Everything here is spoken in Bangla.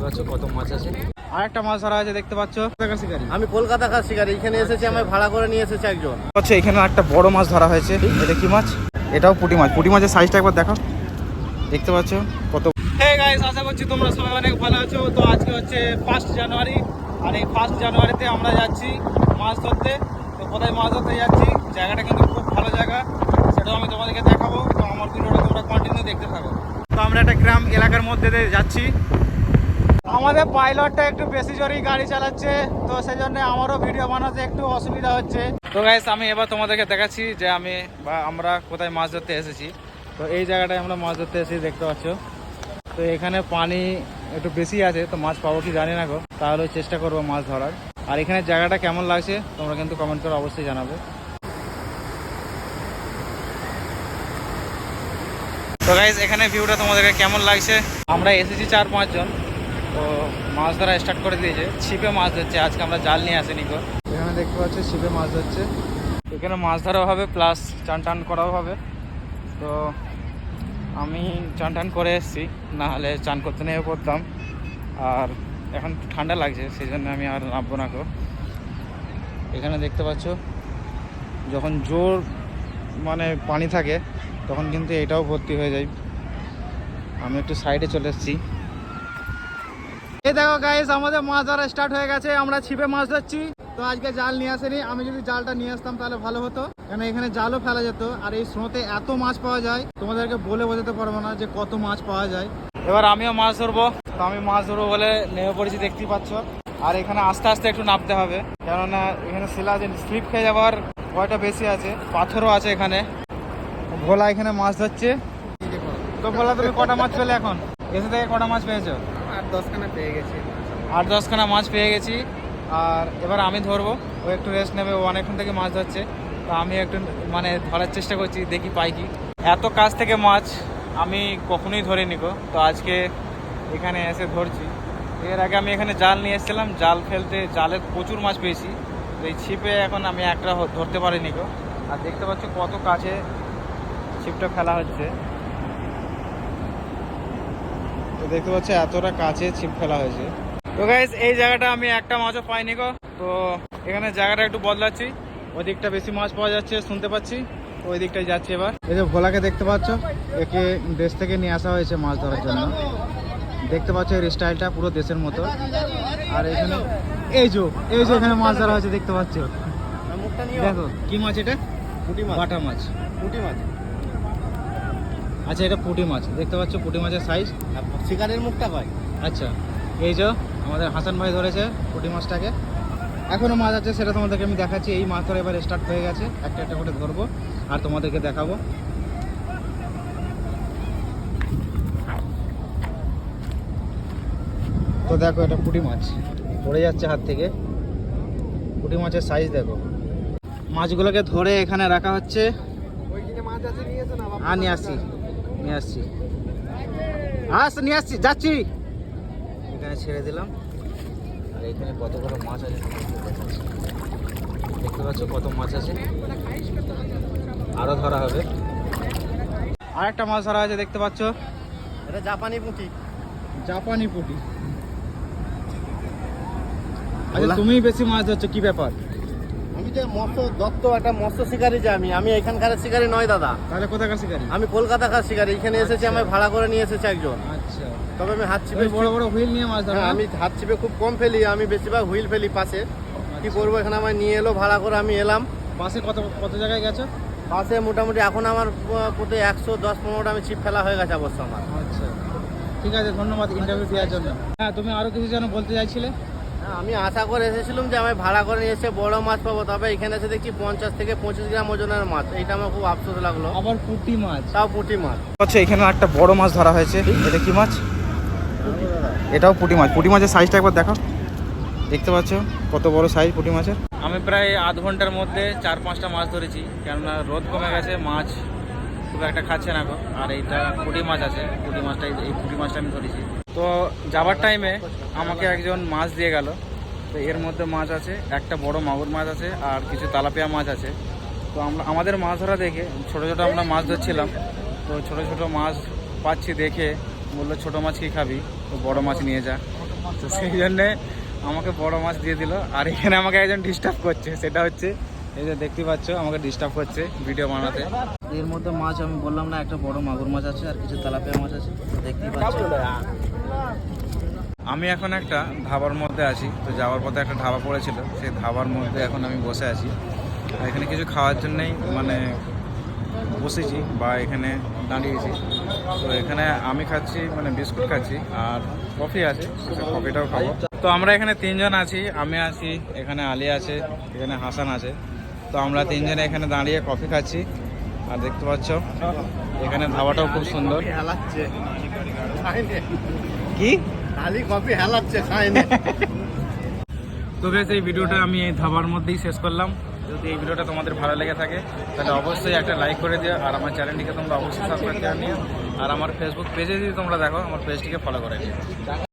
দেখতে পাচ্ছ কত মাছ আছে। আর একটা মাছ ধরা আছে দেখতে পাচ্ছ। শিকারি। আমি কলকাতা কাজ শিকারি এখানে এসেছি আমি ভাড়া করে নিয়ে এসেছি একজন। আচ্ছা এখানে একটা বড় মাছ ধরা হয়েছে। এটা কি মাছ? এটাও পুঁটি মাছ। পুঁটি মাছের সাইজটা একবার দেখো দেখতে পাচ্ছ কত হে গাইস আশা করছি তোমরা সবাই অনেক ভালো আছো। তো আজকে হচ্ছে ফার্স্ট জানুয়ারি আর এই ফার্স্ট জানুয়ারিতে আমরা যাচ্ছি মাছ ধরতে। তো কোথায় মাছ ধরতে যাচ্ছি? জায়গাটা কিন্তু খুব ভালো জায়গা। সেটাও আমি তোমাদেরকে দেখাবো। তো আমার ভিডিওটা তোমরা কন্টিনিউ দেখতে থাকো। তো আমরা একটা গ্রাম এলাকার মধ্যে দিয়ে যাচ্ছি। আমাদের পাইলটটা একটু বেশি জোরেই গাড়ি চালাচ্ছে, তো সেই জন্য আমারও ভিডিও বানাতে একটু অসুবিধা হচ্ছে। তো গাইস আমি এবার তোমাদেরকে দেখাচ্ছি যে আমি বা আমরা কোথায় মাছ ধরতে এসেছি। তো এই জায়গাটায় আমরা মাছ ধরতে এসেছি, দেখতে পাচ্ছ। তো এখানে পানি একটু বেশি আছে, তো মাছ পাবো কি জানি না গো। তাহলে চেষ্টা করব মাছ ধরার। আর এখানে জায়গাটা কেমন লাগছে, তোমরা কিন্তু কমেন্ট করে অবশ্যই জানাবে। তো গাইজ এখানে ভিউটা তোমাদেরকে কেমন লাগছে? আমরা এসেছি চার পাঁচজন। তো মাছ ধরা স্টার্ট করে দিয়েছে। ছিপে মাছ ধরছে আজকে আমরা জাল নিয়ে আসিনি গো। এখানে দেখতে পাচ্ছি ছিপে মাছ ধরছে। এখানে মাছ ধরাও হবে প্লাস চান টান করাও হবে। তো আমি চান টান করে এসেছি না হলে চান করতে নেমে পড়তাম। আর এখন ঠান্ডা লাগছে সেই জন্য আমি আর নামবো না গো। এখানে দেখতে পাচ্ছ যখন জোর মানে পানি থাকে তখন কিন্তু এটাও ভর্তি হয়ে যায়। আমি একটু সাইডে চলে এসেছি। এই দেখো গাইস আমাদের মাছ ধরা স্টার্ট হয়ে গেছে, আমরা ছিপে মাছ ধরছি। তো আজকে জাল নিয়ে আসেনি, আমি যদি জালটা নিয়ে আসতাম তাহলে ভালো হতো। কেন এখানে জালও ফেলা যেত, আর এই স্রোতে এত মাছ পাওয়া যায়, তোমাদেরকে বলে বোঝাতে পারব না যে কত মাছ পাওয়া যায়। এবার আমিও মাছ ধরবো, তো আমি মাছ ধরবো বলে নেমে পড়েছি, দেখতেই পাচ্ছ। আর এখানে আস্তে আস্তে একটু নামতে হবে, কেননা এখানে শিলা স্লিপ খেয়ে যাওয়ার ভয়টা বেশি আছে, পাথরও আছে এখানে। ভোলা এখানে মাছ ধরছে। তো ভোলা, তুমি কটা মাছ পেলে এখন? এসে থেকে কটা মাছ পেয়েছ? দশখানা পেয়ে গেছি। আট দশখানা মাছ পেয়ে গেছি। আর এবার আমি ধরবো, ও একটু রেস্ট নেবে, ও অনেকক্ষণ থেকে মাছ ধরছে। তো আমি একটু মানে ধরার চেষ্টা করছি, দেখি পাই কি। এত কাছ থেকে মাছ আমি কখনোই ধরিনি গো। তো আজকে এখানে এসে ধরছি। এর আগে আমি এখানে জাল নিয়ে এসেছিলাম, জাল ফেলতে জালে প্রচুর মাছ পেয়েছি। তো এই ছিপে এখন আমি একটা ধরতে পারিনি গো। আর দেখতে পাচ্ছ কত কাছে ছিপটা ফেলা হচ্ছে। তো দেখতে পাচ্ছ এতটা কাছে ছিপ ফেলা হয়েছে। তো গাইজ এই জায়গাটা আমি একটা মাছও পাইনি গো। তো এখানে জায়গাটা একটু বদলাচ্ছি। ওই দিকটা বেশি মাছ পাওয়া যাচ্ছে শুনতে পাচ্ছি। তো ওই দিকটাই যাচ্ছি এবার। এই যে ভোলাকে দেখতে পাচ্ছ একে দেশ থেকে নিয়ে আসা হয়েছে মাছ ধরার জন্য। দেখতে পাচ্ছ এর স্টাইলটা পুরো দেশের মতো। আর এখানে এই যে এই যে এখানে মাছ ধরা হয়েছে দেখতে পাচ্ছ? দেখো কি মাছ এটা? পুঁটি মাছ। বাটা মাছ। পুঁটি মাছ। আচ্ছা এটা পুঁটি মাছ। দেখতে পাচ্ছ পুঁটি মাছের সাইজ শিকারের মুখটা পাই আচ্ছা এই যে আমাদের হাসান ভাই ধরেছে পুঁটি মাছটাকে। এখনও মাছ আছে সেটা তোমাদেরকে আমি দেখাচ্ছি। এই মাছ ধরা এবার স্টার্ট হয়ে গেছে। একটা একটা করে ধরবো আর তোমাদেরকে দেখাবো। তো দেখো এটা পুঁটি মাছ। পড়ে যাচ্ছে হাত থেকে। পুঁটি মাছের সাইজ দেখো। মাছগুলোকে ধরে এখানে রাখা হচ্ছে। আছে নিয়ে হ্যাঁ নিয়ে আসছি। আস নিয়ে আসছি যাচ্ছি। এখানে ছেড়ে দিলাম। আর এখানে কতগুলো মাছ আছে দেখতে পাচ্ছ কত মাছ আছে? আরও ধরা হবে। আর একটা মাছ ধরা আছে দেখতে পাচ্ছ। এটা জাপানি পুঁটি। জাপানি পুঁটি। আচ্ছা। তুমি বেশি মাছ ধরছো কি ব্যাপার? আমি মৎস্য দত্ত একটা মৎস্য শিকারি যে আমি আমি এখানকার শিকারি নয় দাদা। তাহলে কোথাকার শিকারি? আমি শিকারি এখানে এসেছি আমি ভাড়া করে নিয়ে এসেছি একজন। আচ্ছা। তবে আমি হাত চিপে বড় বড় হুইল নিয়ে মাছ ধরো হ্যাঁ, আমি হাত চিপে খুব কম ফেলি আমি বেশিরভাগ হুইল ফেলি পাশে। কি আচ্ছা। করব এখানে আমার নিয়ে এলো ভাড়া করে আমি এলাম। পাশে কত কত জায়গায় গেছো? পাশে মোটামুটি এখন আমার প্রতি একশো দশ পনেরোটা আমি ছিপ ফেলা হয়ে গেছে অবশ্য আমার। আচ্ছা। ঠিক আছে ধন্যবাদ ইন্টারভিউ দেওয়ার জন্য। হ্যাঁ তুমি আরও কিছু যেন বলতে চাইছিলে? আমি আশা করে এসেছিলাম যে আমি ভাড়া করে নিয়ে এসে বড় মাছ পাবো তবে এখানে এসে দেখছি পঞ্চাশ থেকে পঁচিশ গ্রাম ওজনের মাছ। এটা আমার খুব আফসোস লাগল। আবার পুঁটি মাছ। তাও পুঁটি মাছ। আচ্ছা এখানে একটা বড় মাছ ধরা হয়েছে। এটা কি মাছ? এটাও পুঁটি মাছ। পুঁটি মাছের সাইজটা একবার দেখো দেখতে পাচ্ছ কত বড় সাইজ পুঁটি মাছের? আমি প্রায় আধ ঘণ্টার মধ্যে চার পাঁচটা মাছ ধরেছি কেননা রোদ কমে গেছে মাছ খুব একটা খাচ্ছে না আর এইটা পুঁটি মাছ আছে। পুঁটি মাছটা এই- এই পুঁটি মাছটা আমি ধরেছি। তো যাবার টাইমে আমাকে একজন মাছ দিয়ে গেল। তো এর মধ্যে মাছ আছে, একটা বড় মাগুর মাছ আছে, আর কিছু তালাপিয়া মাছ আছে। তো আমরা আমাদের মাছ ধরা দেখে ছোটো ছোটো আমরা মাছ ধরছিলাম। তো ছোটো ছোটো মাছ পাচ্ছি দেখে বলল, ছোটো মাছ কি খাবি? তো বড় মাছ নিয়ে যা। তো সেই জন্যে আমাকে বড় মাছ দিয়ে দিল। আর এখানে আমাকে একজন ডিস্টার্ব করছে। সেটা হচ্ছে এই যে দেখতে পাচ্ছ আমাকে ডিস্টার্ব করছে ভিডিও বানাতে। এর মধ্যে মাছ আমি বললাম না একটা বড় মাগুর মাছ আছে আর কিছু তেলাপিয়া মাছ আছে দেখতেই পাচ্ছ। আমি এখন একটা ধাবার মধ্যে আছি তো যাওয়ার পথে একটা ধাবা পড়েছিল সেই ধাবার মধ্যে এখন আমি বসে আছি। এখানে কিছু খাওয়ার জন্যই মানে বসেছি বা এখানে দাঁড়িয়েছি তো এখানে আমি খাচ্ছি মানে বিস্কুট খাচ্ছি আর কফি আছে কফিটাও খাব। তো আমরা এখানে তিনজন আছি আমি আছি এখানে আলী আছে এখানে হাসান আছে। তো আমরা তিনজনে এখানে দাঁড়িয়ে কফি খাচ্ছি। আর দেখতে পাচ্ছ এখানে ধাবাটাও খুব সুন্দর। কি? খালি কফি হেলাচ্ছে তো বেশ এই ভিডিওটা আমি এই ধাবার মধ্যেই শেষ করলাম। যদি এই ভিডিওটা তোমাদের ভালো লেগে থাকে তাহলে অবশ্যই একটা লাইক করে দিও আর আমার চ্যানেলটিকে তোমরা অবশ্যই সাবস্ক্রাইব করে নিও। আর আমার ফেসবুক পেজে যদি তোমরা দেখো আমার পেজটিকে ফলো করে নিও।